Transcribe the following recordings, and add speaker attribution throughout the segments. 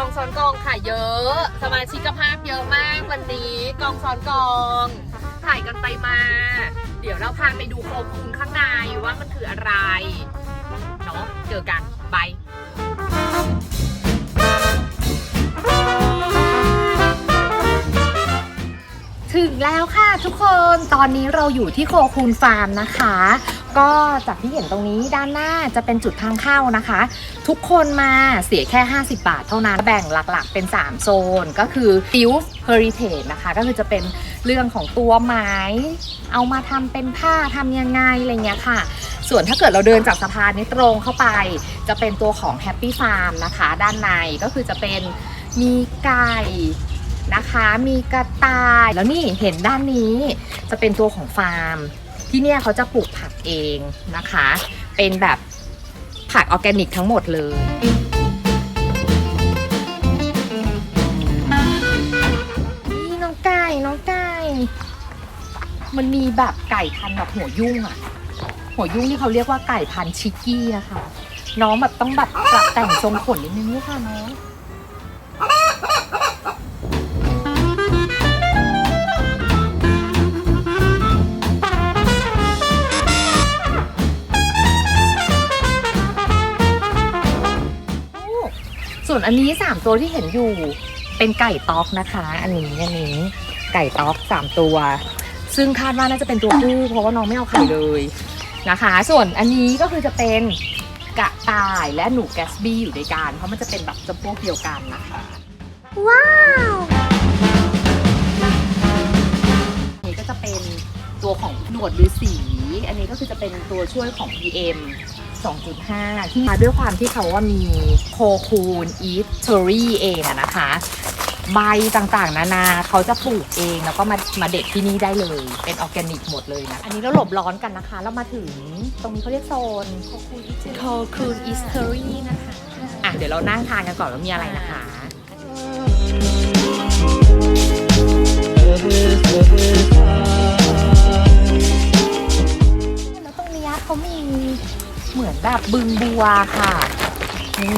Speaker 1: องซ้อนกองค่ะเยอะ สมาชิกภาพเยอะมากวันนี้กองซ้อนกอง ถ่ายกันไปมา เดี๋ยวเราพาไปดูโครงคุณข้างในว่ามันคืออะไรเนาะเจอกันบายถึงแล้วค่ะทุกคนตอนนี้เราอยู่ที่โคคูนฟาร์มนะคะ ก็จากที่เห็นตรงนี้ด้านหน้าจะเป็นจุดทางเข้านะคะ ทุกคนมาเสียแค่ 50 บาทเท่านั้นแบ่งหลักๆ เป็น 3 โซนก็คือ f i e l Heritage นะคะ ก็คือจะเป็นเรื่องของตัวไม้ เอามาทำเป็นผ้าทำยังไงอะไรเงี้ยค่ะส่วนถ้าเกิดเราเดินจากสะพานนี้ตรงเข้าไป จะเป็นตัวของ Happy Farm นะคะ ด้านในก็คือจะเป็นมีไก่นะคะ มีกระต่าย แล้วนี่เห็นด้านนี้จะเป็นตัวของฟาร์ม ที่เนี่ยเขาจะปลูกผักเองนะคะ เป็นแบบผักออร์แกนิกทั้งหมดเลยนี่น้องไก่น้องไก่มันมีแบบไก่พันแบบหัวยุ่งอะหัวยุ่งที่เขาเรียกว่าไก่พันชิกกี้นะคะ น้องแบบต้องแบบปรับแต่งทรงขนนิดนึงนี่ค่ะน้อง ส่วนอันนี้3ตัวที่เห็นอยู่เป็นไก่ต๊อกนะคะ อันนี้อันนี้ไก่ต๊อก3ตัว ซึ่งคาดว่าน่าจะเป็นตัวผู้เพราะว่าน้องไม่เอาไข่เลยนะคะ ส่วนอันนี้ก็คือจะเป็นกระต่ายและหนูแกสบี้อยู่ด้วยกันเพราะมันจะเป็นแบบจำพวกเดียวกันนะคะ ว้าวอันนี้ก็จะเป็นตัวของหนวดฤาษีอันนี้ก็คือจะเป็นตัวช่วยของ PM 2.5 ที่มาด้วยความที่เขาว่ามีโคคูนอีสเทอรี่เองอะนะคะ ใบต่างๆ นานาเขาจะปลูกเองแล้วก็มามาเด็ดที่นี่ได้เลย เป็นออร์แกนิกหมดเลยนะ อันนี้เราหลบร้อนกันนะคะ เรามาถึงตรงนี้เขาเรียกโซนโคคูนอีสเทอรี่นะคะ อะเดี๋ยวเรานั่งทานกันก่อนว่ามีอะไรนะคะแล้วตรงนี้เขามี เหมือนแบบบึงบัวค่ะ นี่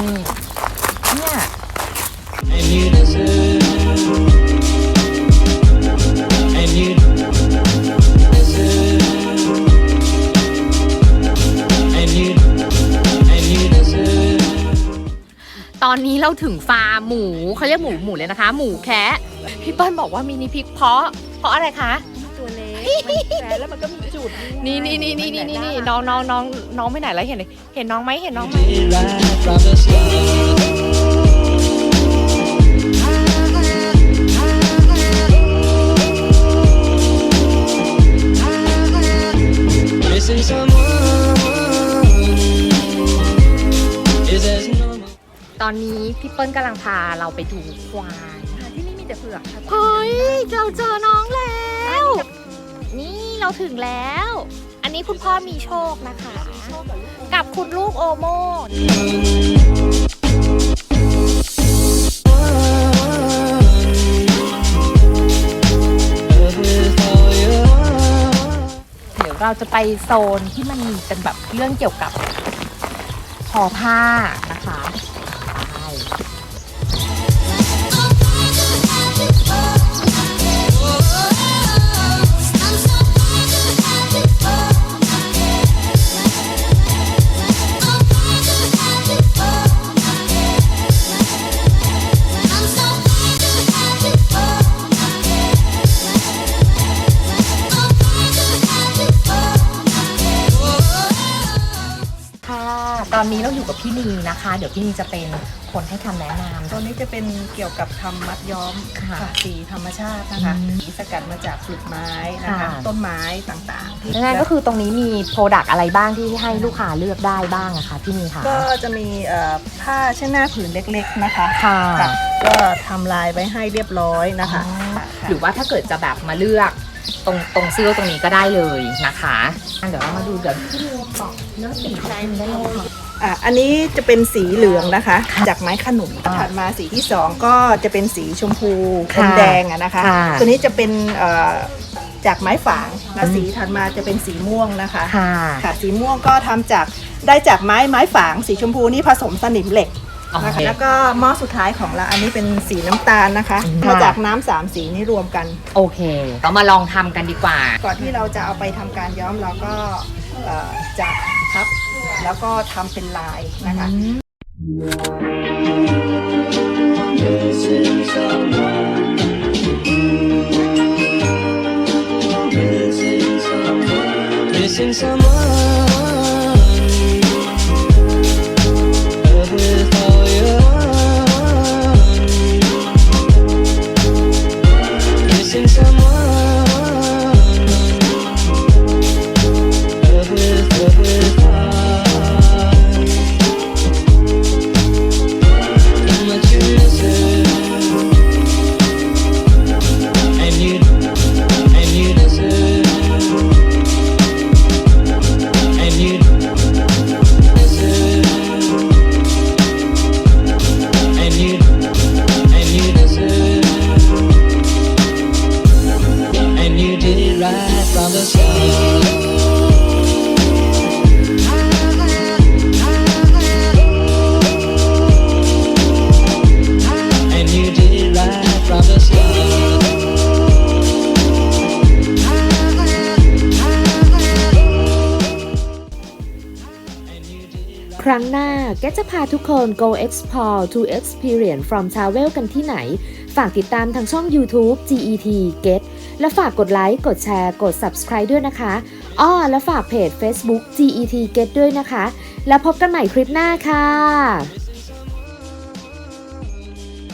Speaker 1: เนี่ย
Speaker 2: And you deserve And you deserve And you And you deserve
Speaker 1: ตอนนี้เราถึงฟาร์มหมูเขาเรียกหมูหมูเลยนะคะ หมูแคะพี่เปิ้ลบอกว่ามินิพิกเพราะเพราะอะไรคะ
Speaker 3: ตัวเล็กมันแฝงแล้วมันก็มีจุด
Speaker 1: นี่นี่นี่นี่นี่นี่น้องน้องน้องน้องไปไหนแล้วเห็นเห็นน้องไหมเห็นน้องไหม
Speaker 2: Did right from the start Missing someone Is as normal
Speaker 1: ตอนนี้พี่เปิ้ลกำลังพาเราไปดูควาย
Speaker 3: ที่นี่มีแต่เผือกค่ะ
Speaker 1: เฮ้ยเราเจอน้องแล้ว นี่เราถึงแล้ว อันนี้คุณพ่อมีโชคนะคะ กับคุณลูกโอโมเดี๋ยวเราจะไปโซนที่มันมีเป็นแบบเรื่องเกี่ยวกับทอผ้านะคะใช่ อนนี้เราอยู่กับพี่นีนะคะ เดี๋ยวพี่นีจะเป็นคนให้คำแนะนำ
Speaker 3: ตัวนี้จะเป็นเกี่ยวกับทำมัดย้อม
Speaker 1: ค่ะ
Speaker 3: ค่ะสีธรรมชาตินะคะ
Speaker 1: อืม
Speaker 3: สีสกัดมาจากปลูกไม้นะคะ
Speaker 1: ค่ะ
Speaker 3: ต้นไม้ต่างๆที่
Speaker 1: นั่นก็คือตรงนี้มีโปรดักต์อะไรบ้างที่ให้ลูกค้าเลือกได้บ้างอะคะพี่นีคะ
Speaker 3: ก็จะมีเอ่อผ้าเช็ดหน้าผืนเล็กๆนะคะ
Speaker 1: ค่ะ
Speaker 3: ค่ะก็ทำลายไว้ให้เรียบร้อยนะคะ
Speaker 1: อ๋อ
Speaker 3: ค่ะ
Speaker 1: หรือว่าถ้าเกิดจะแบบมาเลือกตรงตรงเสื้อตรงนี้ก็ได้เลยนะคะอะเดี๋ยวเรามาดูเดี๋ยวพี่นีบอกเรื่องสีของคุณได้เลยค่ะ
Speaker 3: อะอันนี้จะเป็นสีเหลืองนะคะ
Speaker 1: ค่ะ
Speaker 3: จากไม้ขนุน
Speaker 1: อ่า
Speaker 3: ถัดมาสีที่สองก็จะเป็นสีชมพู
Speaker 1: ค่ะ
Speaker 3: อมแดงอะนะคะ
Speaker 1: ค่ะ
Speaker 3: ตัวนี้จะเป็นเอ่อจากไม้ฝาง
Speaker 1: อื
Speaker 3: และ
Speaker 1: ม
Speaker 3: สีถัดมาจะเป็นสีม่วงนะคะ
Speaker 1: ค่ะ
Speaker 3: ค่ะสีม่วงก็ทำจากได้จากไม้ไม้ฝาง สีชมพูนี่ผสมสนิมเหล็ก
Speaker 2: โอ
Speaker 3: นะ
Speaker 2: เค
Speaker 3: คะ แล้วก็หม้อสุดท้ายของเราอันนี้เป็นสีน้ำตาลนะคะ
Speaker 2: อืม
Speaker 3: มาจากน้ำสามสีนี้รวมกัน
Speaker 2: โอเคเรามาลองทำกันดีกว่า
Speaker 3: ก่อนที่เราจะเอาไปทำการย้อมเราก็เอ่อ จะพับแล้วก็ทำเป็นลายนะคะ
Speaker 4: Missing someone. Missing someone. Missing someone.
Speaker 2: ครั้งหน้าแกจะพาทุกคน go explore to experience from travel กันที่ไหน ฝากติดตามทางช่อง YouTube GET Get และฝากกดไลค์ กดแชร์ กด subscribe ด้วยนะคะ อ้อ และฝากเพจ Facebook GET Get ด้วยนะคะ แล้วพบกันใหม่คลิปหน้าค่ะ